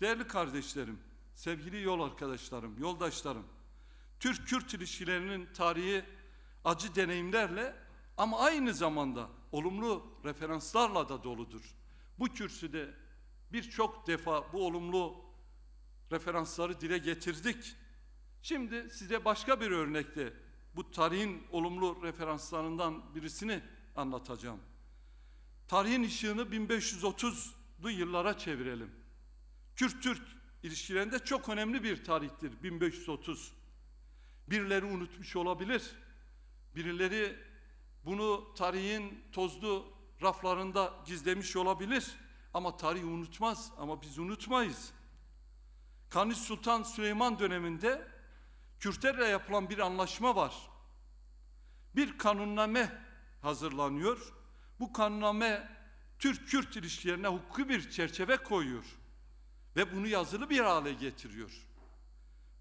Değerli kardeşlerim, sevgili yol arkadaşlarım, yoldaşlarım, Türk-Kürt ilişkilerinin tarihi acı deneyimlerle ama aynı zamanda olumlu referanslarla da doludur. Bu kürsüde birçok defa bu olumlu referansları dile getirdik. Şimdi size başka bir örnekte bu tarihin olumlu referanslarından birisini anlatacağım. Tarihin ışığını 1530'lu yıllara çevirelim. Kürt-Türk ilişkilerinde çok önemli bir tarihtir 1530. Birileri unutmuş olabilir. Birileri bunu tarihin tozlu raflarında gizlemiş olabilir. Ama tarih unutmaz ama biz unutmayız. Kanuni Sultan Süleyman döneminde Kürtlerle yapılan bir anlaşma var. Bir kanunname hazırlanıyor. Bu kanunname Türk-Kürt ilişkilerine hukuki bir çerçeve koyuyor. Ve bunu yazılı bir hale getiriyor.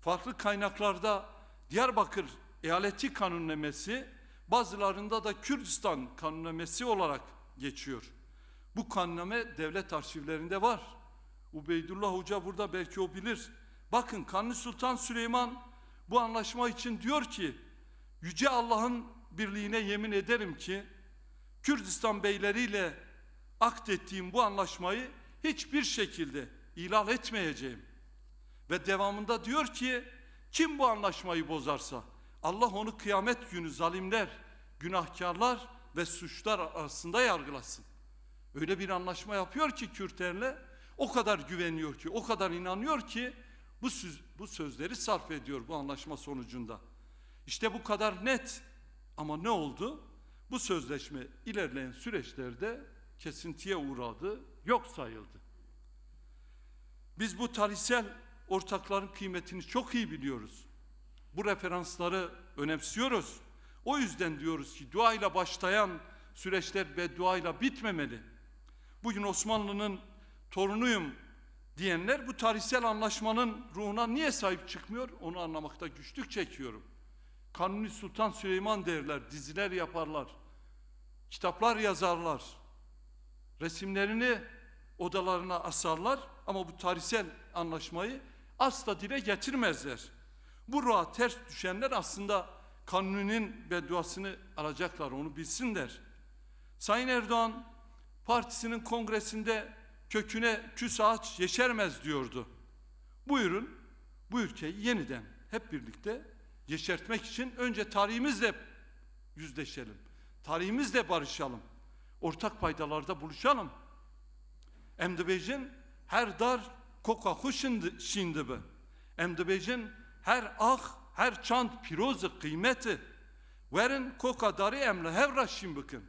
Farklı kaynaklarda Diyarbakır eyaleti kanunnamesi, bazılarında da Kürdistan kanunnamesi olarak geçiyor. Bu kanunname devlet arşivlerinde var. Ubeydullah Hoca burada belki o bilir. Bakın Kanuni Sultan Süleyman bu anlaşma için diyor ki Yüce Allah'ın birliğine yemin ederim ki Kürdistan beyleriyle akdettiğim bu anlaşmayı hiçbir şekilde ihlal etmeyeceğim. Ve devamında diyor ki kim bu anlaşmayı bozarsa Allah onu kıyamet günü zalimler, günahkarlar ve suçlar arasında yargılasın. Öyle bir anlaşma yapıyor ki Kürtlerle o kadar güveniyor ki, o kadar inanıyor ki bu, söz, bu sözleri sarf ediyor bu anlaşma sonucunda. İşte bu kadar net. Ama ne oldu? Bu sözleşme ilerleyen süreçlerde kesintiye uğradı, yok sayıldı. Biz bu tarihsel ortakların kıymetini çok iyi biliyoruz. Bu referansları önemsiyoruz. O yüzden diyoruz ki duayla başlayan süreçler ve duayla bitmemeli. Bugün Osmanlı'nın torunuyum diyenler bu tarihsel anlaşmanın ruhuna niye sahip çıkmıyor onu anlamakta güçlük çekiyorum. Kanuni Sultan Süleyman derler, diziler yaparlar, kitaplar yazarlar, resimlerini odalarına asarlar ama bu tarihsel anlaşmayı asla dile getirmezler. Bu ruha ters düşenler aslında Kanuni'nin bedduasını alacaklar, onu bilsinler. Sayın Erdoğan partisinin kongresinde köküne küs ağaç yeşermez diyordu. Buyurun bu ülkeyi yeniden hep birlikte yeşertmek için önce tarihimizle yüzleşelim. Tarihimizle barışalım. Ortak paydalarda buluşalım. Em dibêjin her dar koka xwe şindibe. Em dibêjin her ah, her çand pirozu kıymeti. Verin koka darı emle hevra şin bikin.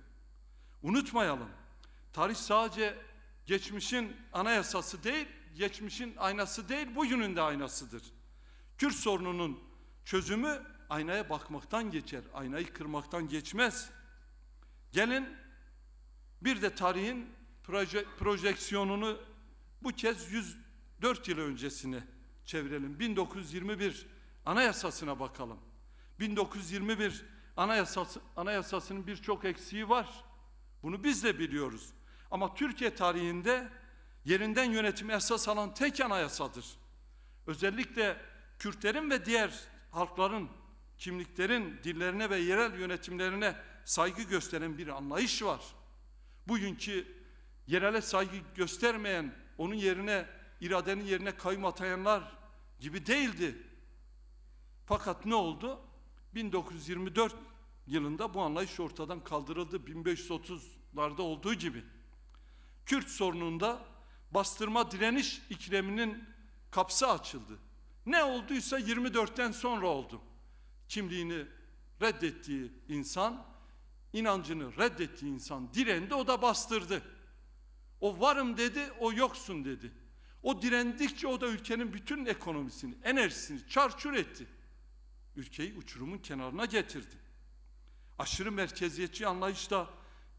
Unutmayalım. Tarih sadece geçmişin anayasası değil, geçmişin aynası değil, bugünün de aynasıdır. Kürt sorununun çözümü aynaya bakmaktan geçer, aynayı kırmaktan geçmez. Gelin bir de tarihin proje, projeksiyonunu bu kez 104 yıl öncesine çevirelim. 1921 anayasasına bakalım. 1921 anayasası, anayasasının birçok eksiği var. Bunu biz de biliyoruz. Ama Türkiye tarihinde yerinden yönetim esas alan tek anayasadır. Özellikle Kürtlerin ve diğer halkların, kimliklerin dillerine ve yerel yönetimlerine saygı gösteren bir anlayış var. Bugünkü yerele saygı göstermeyen, onun yerine iradenin yerine kayyum atayanlar gibi değildi. Fakat ne oldu? 1924 yılında bu anlayış ortadan kaldırıldı 1530'larda olduğu gibi. Kürt sorununda bastırma direniş ikleminin kapısı açıldı. Ne olduysa 24'ten sonra oldu. Kimliğini reddettiği insan, inancını reddettiği insan direndi, o da bastırdı. O varım dedi, o yoksun dedi. O direndikçe o da ülkenin bütün ekonomisini, enerjisini çarçur etti. Ülkeyi uçurumun kenarına getirdi. Aşırı merkeziyetçi anlayışla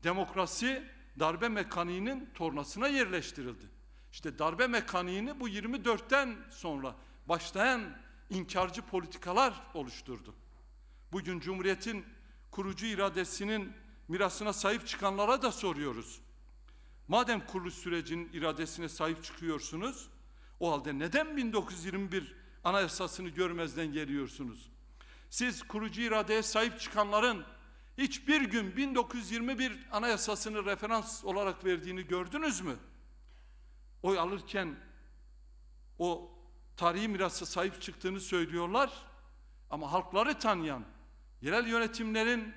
demokrasi darbe mekaniğinin tornasına yerleştirildi. İşte darbe mekaniğini bu 24'ten sonra başlayan inkarcı politikalar oluşturdu. Bugün Cumhuriyet'in kurucu iradesinin mirasına sahip çıkanlara da soruyoruz. Madem kuruluş sürecinin iradesine sahip çıkıyorsunuz, O halde neden 1921 anayasasını görmezden geliyorsunuz? Siz kurucu iradeye sahip çıkanların hiçbir gün 1921 anayasasını referans olarak verdiğini gördünüz mü? Oy alırken o tarihi mirasa sahip çıktığını söylüyorlar ama halkları tanıyan, yerel yönetimlerin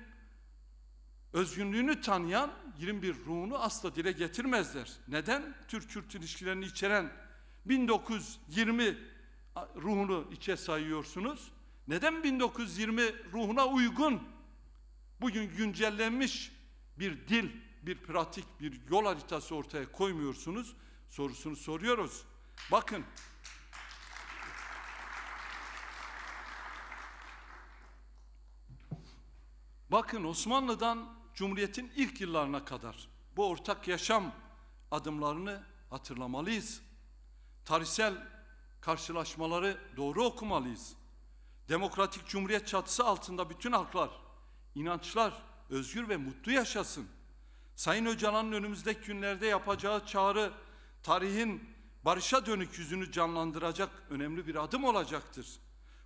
özgünlüğünü tanıyan 21 ruhunu asla dile getirmezler. Neden? Türk-Kürt ilişkilerini içeren 1920 ruhunu içe sayıyorsunuz? Neden 1920 ruhuna uygun bugün güncellenmiş bir dil, bir pratik, bir yol haritası ortaya koymuyorsunuz? Sorusunu soruyoruz. Bakın Bakın Osmanlı'dan Cumhuriyet'in ilk yıllarına kadar bu ortak yaşam adımlarını hatırlamalıyız. Tarihsel karşılaşmaları doğru okumalıyız. Demokratik Cumhuriyet çatısı altında bütün halklar, inançlar özgür ve mutlu yaşasın. Sayın Öcalan'ın önümüzdeki günlerde yapacağı çağrı tarihin barışa dönük yüzünü canlandıracak önemli bir adım olacaktır.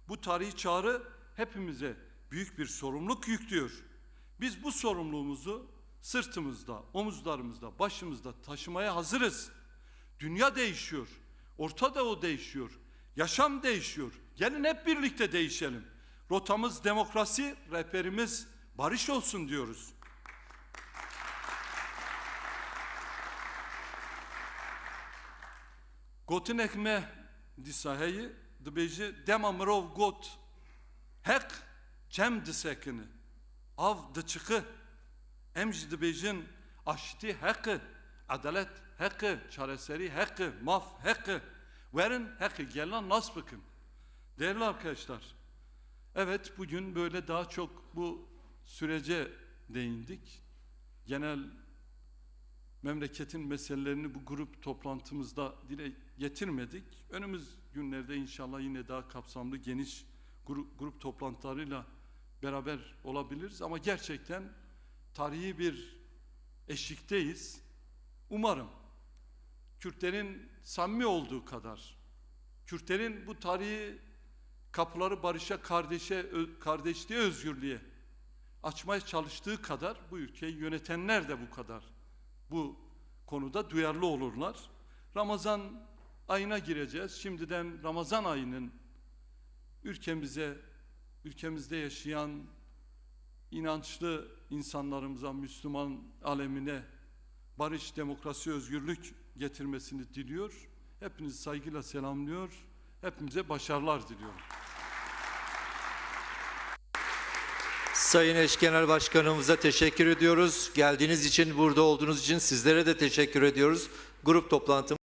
Bu tarihi çağrı hepimize büyük bir sorumluluk yüklüyor. Biz bu sorumluluğumuzu sırtımızda, omuzlarımızda, başımızda taşımaya hazırız. Dünya değişiyor. Orta Doğu değişiyor. Yaşam değişiyor. Gelin hep birlikte değişelim. Rotamız demokrasi, rehberimiz barış olsun diyoruz. Gotin ekme disaheyi dibêje dema mirov got hek cem disekini av diçiqi em jî dibêjin aşitî heqi adalet heqi çareserî heqi maf heqi. Verin heqi gelin nas bakın değerli arkadaşlar evet bugün böyle daha çok bu sürece değindik. Genel memleketin meselelerini bu grup toplantımızda dile getirmedik. Önümüz günlerde inşallah yine daha kapsamlı geniş grup, grup toplantılarıyla beraber olabiliriz. Ama gerçekten tarihi bir eşikteyiz. Umarım Kürtlerin samimi olduğu kadar, Kürtlerin bu tarihi kapıları barışa, kardeşe, kardeşliğe, özgürlüğe açmaya çalıştığı kadar bu ülkeyi yönetenler de bu kadar bu konuda duyarlı olurlar. Ramazan ayına gireceğiz. Şimdiden Ramazan ayının ülkemize, ülkemizde yaşayan inançlı insanlarımıza, Müslüman alemine barış, demokrasi, özgürlük getirmesini diliyor. Hepinizi saygıyla selamlıyor. Hepimize başarılar diliyorum. Sayın Eş Genel Başkanımıza teşekkür ediyoruz. Geldiğiniz için, burada olduğunuz için sizlere de teşekkür ediyoruz. Grup toplantımız